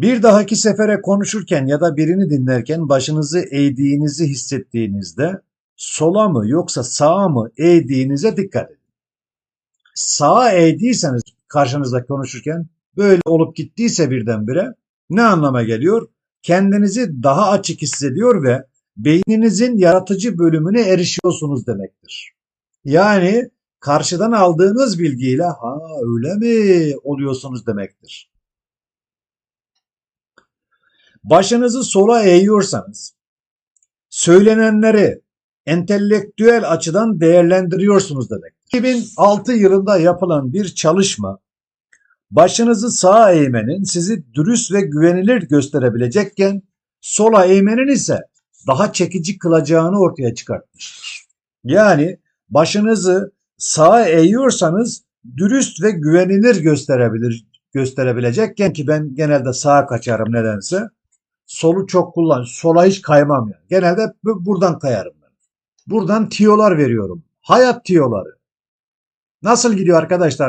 Bir dahaki sefere konuşurken ya da birini dinlerken başınızı eğdiğinizi hissettiğinizde sola mı yoksa sağa mı eğdiğinize dikkat edin. Sağa eğdiyseniz karşınızda konuşurken böyle olup gittiyse birdenbire ne anlama geliyor? Kendinizi daha açık hissediyor ve beyninizin yaratıcı bölümüne erişiyorsunuz demektir. Yani karşıdan aldığınız bilgiyle ha öyle mi oluyorsunuz demektir. Başınızı sola eğiyorsanız söylenenleri entelektüel açıdan değerlendiriyorsunuz demek. 2006 yılında yapılan bir çalışma başınızı sağa eğmenin sizi dürüst ve güvenilir gösterebilecekken sola eğmenin ise daha çekici kılacağını ortaya çıkartmıştır. Yani başınızı sağa eğiyorsanız dürüst ve güvenilir gösterebilir gösterebilecekken ki ben genelde sağa kaçarım nedense. Solu çok kullan. Sola hiç kaymam yani. Genelde bu- buradan kayarım ben. Buradan tiyolar veriyorum. Hayat tiyoları. Nasıl gidiyor arkadaşlar?